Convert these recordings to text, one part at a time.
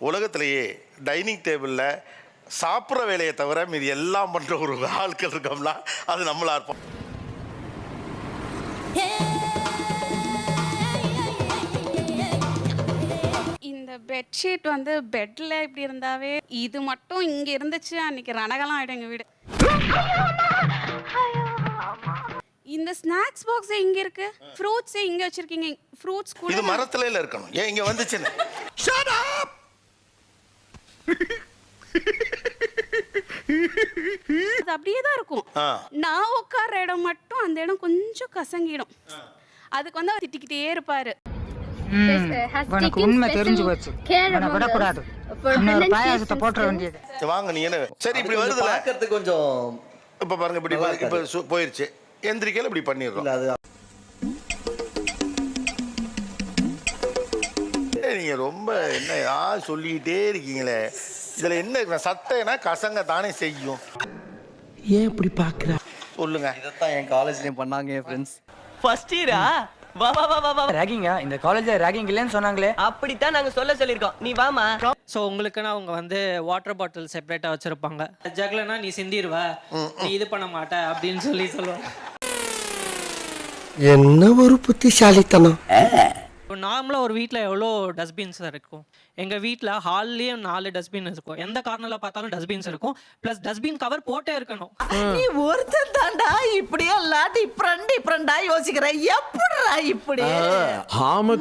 உலகத்திலேயே டைனிங் டேபிளில் சாப்பிட்ற வேலையை தவிர மீதி எல்லாம் பண்ணுற ஒரு ஆட்கள் இருக்கோம்னா அது நம்மளா இருப்போம். இந்த பெட்ஷீட் வந்து பெட்ல இப்படி இருந்தாவே இது மட்டும் இங்க இருந்துச்சு அன்னைக்கு ரணகலாம் ஆயிடும் எங்க வீடு. இந்த ஸ்நாக்ஸ் பாக்ஸ் இங்க இருக்கு ஃப்ரூட்ஸ் இங்க வச்சிருக்கீங்க ஃப்ரூட்ஸ் இது கூட மரத்துல இருக்கணும். ஏன் இங்க வந்துச்சுன்னு? அது அப்படியே தான் இருக்கும். நான் உட்கார்ற இடம் மட்டும் அந்த இடம் கொஞ்சம் கசங்கிடும். அதுக்கு வந்து அவர் திட்டிக்கிட்டே இருப்பாரு. உனக்கு உண்மை தெரிஞ்சு போச்சு உன்னை விடக்கூடாது. இன்னொரு பாயாசத்தை போட்டுற வேண்டியது. வாங்க நீ என்ன? சரி இப்படி வருதுல? பார்க்கறதுக்கு கொஞ்சம் இப்ப பாருங்க இப்படி இப்ப போயிருச்சு. எந்திரிக்கையில இப்படி பண்ணிடுறோம். இல்ல அது ஏய், நீங்க ரொம்ப என்ன ஆ சொல்லிக்கிட்டே இருக்கீங்களே. இதுல என்ன இருக்கு? சட்டைனா கசங்க தானே செய்யும். ஏன் இப்படி பாக்குற? சொல்லுங்க. இதைத்தான் என் காலேஜ்லயும் பண்ணாங்க என் ஃப்ரெண்ட்ஸ் ஃபர்ஸ்ட் இயரா வா வா வா வா ரேகிங்கா இந்த காலேஜ்ல ரேகிங் இல்லைன்னு சொன்னாங்களே. அப்படித்தான் நாங்க சொல்ல சொல்லிருக்கோம் நீ வாமா ஸோ உங்களுக்குன்னு அவங்க வந்து வாட்டர் பாட்டில் செப்பரேட்டாக வச்சுருப்பாங்க. ஜக்லனா நீ சிந்திடுவ நீ இது பண்ண மாட்ட அப்படின்னு சொல்லி சொல்லுவாங்க. என்ன ஒரு புத்திசாலித்தனம். நார்மலாக ஒரு வீட்டில் எவ்வளோ டஸ்ட்பின்ஸ் இருக்கும்? எங்கள் வீட்டில் ஹால்லேயே நாலு டஸ்ட்பின் இருக்கும். எந்த கார்னரில் பார்த்தாலும் டஸ்ட்பின்ஸ் இருக்கும். ப்ளஸ் டஸ்ட்பின் கவர் போட்டே இருக்கணும். நீ ஒருத்தன் தாண்டா இப்படி எல்லாம் டிஃப்ரெண்ட் டிஃப்ரெண்டா யோசிக்கிற. எப்படிடா இப்படி?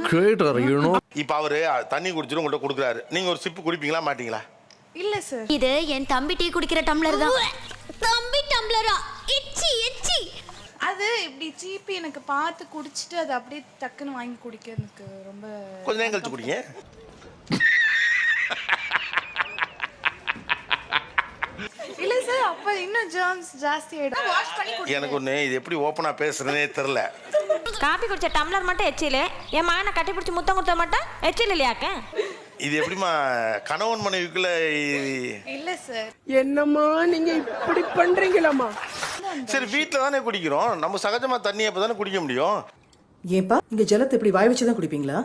creator, you know. இப்ப அவரு தண்ணி குடிச்சிட்டு உங்கள்ட்ட கொடுக்குறாரு. நீங்க ஒரு சிப்பு குடிப்பீங்களா மாட்டீங்களா? இல்ல சார் இது என் தம்பி டீ குடிக்கிற டம்ளர் தான். தம்பி டம்ளரா? எச்சி எச்சி அது இப்படி சீப்பி எனக்கு பார்த்து குடிச்சிட்டு அது அப்படியே டக்குன்னு வாங்கி குடிக்க எனக்கு ரொம்ப கொஞ்ச நேரம் கழிச்சு குடிங்க. இல்ல சார் அப்ப இன்னும் ஜெர்ம்ஸ் ஜாஸ்தி ஆயிடும். வாஷ் பண்ணி எனக்கு ஒண்ணு இது எப்படி ஓப்பனா பேசுறதுனே தெரியல. காபி குடிச்ச டம்ளர் மட்டும் எச்சில. என் மகனை கட்டி பிடிச்சி முத்தம் கொடுத்த மட்டும் எச்சில் இல்லையாக்க? இது எப்படிமா கணவன் மனைவிக்குள்ள இ- இல்ல சார் என்னம்மா நீங்க இப்படி பண்றீங்களாமா சரி வீட்டில் தானே குடிக்கிறோம். நம்ம சகஜமா தண்ணி அப்போ தானே குடிக்க முடியும்? ஏன்பா இங்க ஜலத்தை இப்படி வாய் வச்சு தான் குடிப்பீங்களா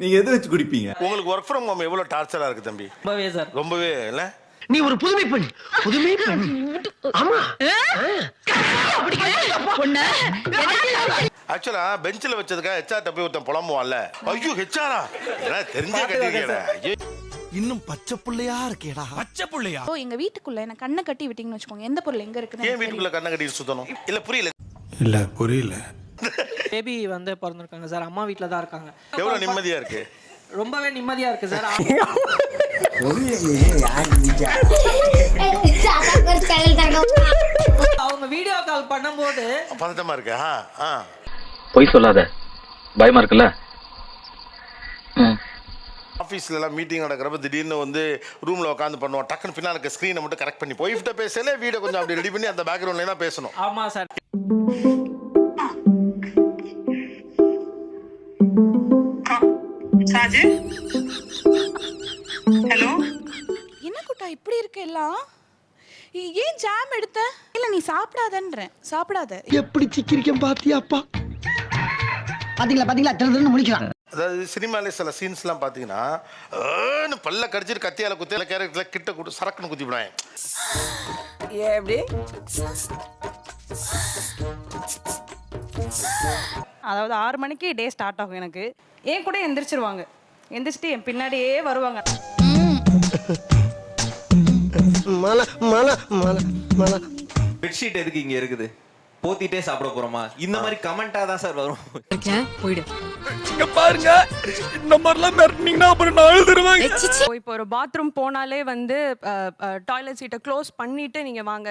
நீங்க எது வச்சு குடிப்பீங்க? உங்களுக்கு ஒர்க் ஃப்ரம் ஹோம் எவ்வளோ டார்ச்சரா இருக்கு தம்பி? ரொம்பவே சார். ரொம்பவே இல்ல நீ ஒரு புதுமை பெண் புதுமை பெண் ஆமா ஆக்சுவலா பெஞ்சில் வச்சதுக்காக ஹெச்ஆர்ட்ட போய் ஒருத்தன் புலம்புவான்ல. ஐயோ ஹெச்ஆரா தெரிஞ்சே கட்டிருக்கேடா ஐயோ. இன்னும் பச்சை புள்ளையா இருக்கேடா. பச்சை புள்ளையா? ஓ எங்க வீட்டுக்குள்ள என்ன கண்ணை கட்டி விட்டீங்கன்னு வச்சுக்கோங்க. எந்த பொருள் எங்க இருக்குன்னு ஏன் எனக்கு வீட்டுக்குள்ள கண்ணை கட்டிட்டு சுத்தணும்? இல்ல புரியல. இல்ல புரியல. பேபி வந்து பிறந்திருக்காங்க சார். அம்மா வீட்டில் தான் இருக்காங்க. எவ்வளவு நிம்மதியா இருக்கு? ரொம்பவே நிம்மதியாக இருக்குது சார். அவங்க வீடியோ கால் பண்ணும்போது பதட்டமா இருக்கு ஆ ஆ. பொய் சொல்லாத. பயமா இருக்குல்ல? எல்லாம் மீட்டிங் நடக்கிறப்ப திடீர்னு வந்து ரூம்ல உட்காந்து பண்ணுவோம். டக்குன்னு பின்னால இருக்க ஸ்க்ரீனை மட்டும் கரெக்ட் பண்ணி ஒய்ஃப்ட்ட பேசல வீடியோ கொஞ்சம் அப்படி ரெடி பண்ணி அந்த பேக்ரவுண்ட்ல தான் பேசணும். ஆமாம் சார். என்ன குட்டா இப்படி இருக்கு எல்லாம்? ஏன் ஜாம் எடுத்த? இல்ல நீ சாப்பிடாதன்றேன். சாப்பிடாத. எப்படி சிக்கிரிக்கம் பாத்தியாப்பா பாத்தீங்களா பாத்தீங்களா? திரு முடிக்கலாம் அதாவது சினிமாலே சில சீன்ஸ்லாம் பார்த்தீங்கன்னா ஏன்னு பல்ல கடிச்சிட்டு கத்தியால குத்தி கேரக்டர்ல கிட்ட கூட்டு சரக்குன்னு குத்தி விடுவாங்க எப்படி? அதாவது ஆறு மணிக்கு டே ஸ்டார்ட் ஆகும் எனக்கு. ஏன் கூட எந்திரிச்சிருவாங்க. எந்திரிச்சிட்டு என் பின்னாடியே வருவாங்க. மல மல மல மல பெட்ஷீட் எதுக்கு இங்க இருக்குது? போத்திட்டே சாப்பிட போறோமா? இந்த மாதிரி கமெண்டா தான் சார் வரும். போயிடு. பாருங்க இந்த மாதிரிலாம் மிரட்டினீங்கன்னா அப்புறம் நான் எழுதுருவேன் இப்போ ஒரு பாத்ரூம் போனாலே வந்து டாய்லெட் சீட்டை க்ளோஸ் பண்ணிட்டு நீங்க வாங்க.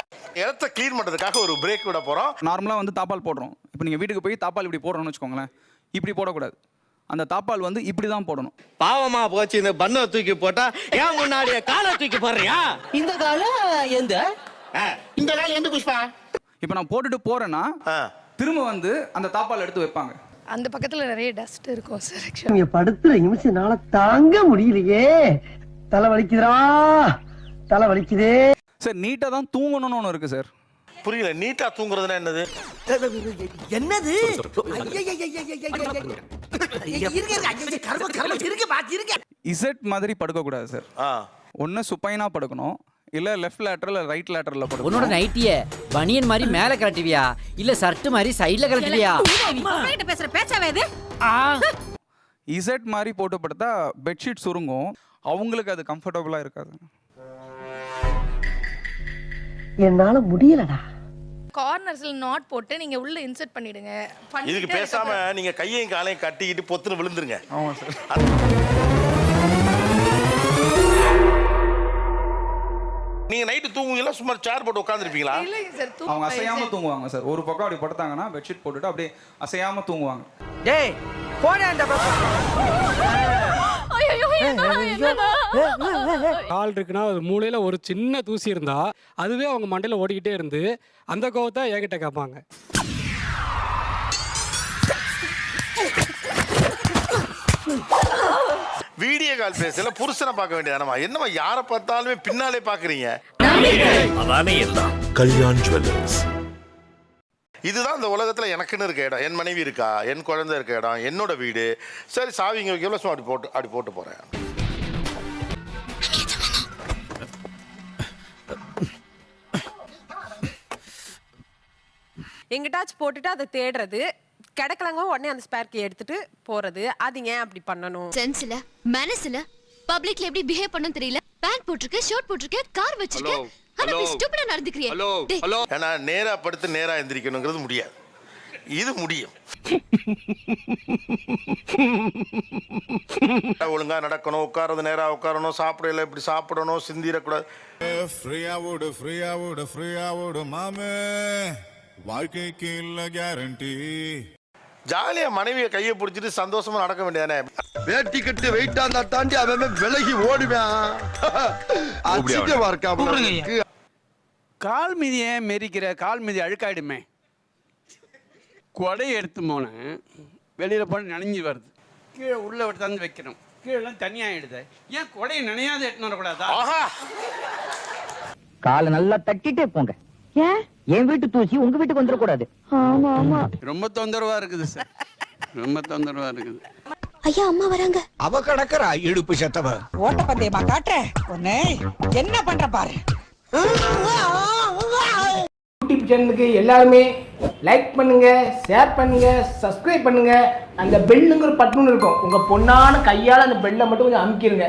இடத்த க்ளீன் பண்றதுக்காக ஒரு பிரேக் விட போறோம். நார்மலாக வந்து தாப்பால் போடுறோம். இப்போ நீங்கள் வீட்டுக்கு போய் தாப்பால் இப்படி போடுறோம்னு வச்சுக்கோங்களேன். இப்படி போடக்கூடாது. அந்த தாப்பால் வந்து இப்படி தான் போடணும். பாவமா போச்சு இந்த பண்ண தூக்கி போட்டா ஏன் முன்னாடியே காலை தூக்கி போடுறியா? இந்த காலம் எந்த? இந்த நாள் எந்த புஷ்பா? இப்போ நான் போட்டுட்டு போறேன்னா திரும்ப வந்து அந்த தாப்பால் எடுத்து வைப்பாங்க. அந்த பக்கத்துல நிறைய டஸ்ட் இருக்கும் சார் இங்க படுத்துற நிமிஷம்னால தாங்க முடியலையே. தலை வலிக்குதுடா. தலை வலிக்குதே. சார் நீட்டாக தான் தூங்கணும்னு ஒன்று இருக்குது சார். புரியல நீட்டா தூங்குறதுன்னா என்னது? என்னது? கர்ம கர்ம இருக்க பாத்து இருக்க இசட் மாதிரி படுக்கக்கூடாது சார். ஆ ஒன்று சுப்பைனா படுக்கணும் இல்லை லெஃப்ட் லேட்டரில் ரைட் லேட்டரில் உன்னோட படுக்கணும் நைட்டிய பனியன் மாதிரி மேல கலட்டுவியா இல்ல ஷர்ட் மாதிரி சைடுல கலட்டுவியா பேசுற பேச்சாவே இது இசட் மாதிரி போட்டு படுத்தா பெட்ஷீட் சுருங்கும் அவங்களுக்கு அது கம்ஃபர்டபுளாக இருக்காது என்னால முடியலடா. கார்னர்ஸ்ல நாட் போட்டு நீங்க உள்ள இன்சர்ட் பண்ணிடுங்க. இதுக்கு பேசாம நீங்க கையையும் காலையும் கட்டிக்கிட்டு பொத்துன்னு விழுந்துருங்க. ஆமாம் சார். நீங்க நைட்டு தூங்குவீங்களா? சும்மா சேர் போட்டு உட்காந்துருப்பீங்களா இல்லைங்க சார் அவங்க அசையாம தூங்குவாங்க சார். ஒரு பக்கம் அப்படி படுத்தாங்கன்னா பெட்ஷீட் போட்டுட்டு அப்படியே அசையாம தூங்குவாங்க. டேய் போடா அந்த கால் இருக்குன்னா அது மூலையில ஒரு சின்ன தூசி இருந்தா அதுவே அவங்க மண்டையில ஓடிக்கிட்டே இருந்து அந்த கோவத்தை என்கிட்ட கேட்பாங்க வீடியோ கால் பேசல புருஷனை பார்க்க வேண்டியதானமா என்னமா யாரை பார்த்தாலுமே பின்னாலே பாக்குறீங்க கல்யாண் ஜுவல்லர்ஸ் இதுதான் இந்த உலகத்துல எனக்குன்னு இருக்க இடம். என் மனைவி இருக்கா? என் குழந்தை இருக்க இடம். என்னோட வீடு. சரி சாவிங்க வைக்கல சும்மா அப்படி போட்டு அப்படி போட்டு போறேன். எங்கிட்டாச்சும் போட்டுட்டு அதை தேடுறது கிடைக்கலங்க உடனே அந்த ஸ்பேர் கீ எடுத்துட்டு போறது. அது ஏன் அப்படி பண்ணணும்? சென்ஸ்ல மனசுல பப்ளிக்ல எப்படி பிஹேவ் பண்ணனும் தெரியல. பேண்ட் போட்டிருக்க ஷர்ட் போட்டிருக்க கார் வச்சிருக்க ஆனா நீ ஸ்டூபிடா நடந்துக்கிறியே. டேய், ஏன்னா நேரா படுத்து நேரா எந்திரிக்கணுங்கிறது முடியாது. இது முடியும். ஒழுங்கா நடக்கணும் உட்கார்றது நேரா உட்காரணும் சாப்பிடல இப்படி சாப்பிடணும் சிந்திரக்கூடாது ஃப்ரீயா ஓடு ஃப்ரீயா ஓடு ஃப்ரீயா ஓடு மாமே. வாழ்க்கைக்கு இல்ல கேரண்டி ஜாலியா மனைவியை கையை பிடிச்சிட்டு சந்தோஷமா நடக்க வேண்டியதானே? வேட்டி கட்டி வெயிட்டா இருந்தா தாண்டி அவன் விலகி ஓடுவேன். இருக்கா கால் மீதி ஏன் மெரிக்கிற கால் மீதி அழுக்காயிடுமே. கொடையை எடுத்து போனேன் வெளியில போன நனைஞ்சு வருது. கீழே உள்ள விட்டு தந்து வைக்கணும். கீழே தனியாயிடுது. ஏன் கொடையை நினையாத எடுத்துன்னு வரக்கூடாதா? ஆஹா! காலை நல்லா தட்டிட்டே போங்க. ஏன்? என் வீட்டு தூசி உங்க வீட்டுக்கு வந்துடக்கூடாது ஆமா ஆமா. ரொம்ப தொந்தரவா இருக்குது சார் ரொம்ப தொந்தரவா இருக்குது. ஐயா அம்மா வராங்க. அவ கடக்கறா இடுப்பு செத்தவ. ஓட்ட பந்தயமா காட்டுறேன் ஒண்ணு என்ன பண்ற பாரு? யூடியூப் சேனலுக்கு எல்லாருமே லைக் பண்ணுங்க ஷேர் பண்ணுங்க சப்ஸ்கிரைப் பண்ணுங்க. அந்த பெல்லுங்கிற பட்டன் இருக்கும். உங்க பொண்ணான கையால அந்த பெல்லை மட்டும் கொஞ்சம் அமுக்கிடுங்க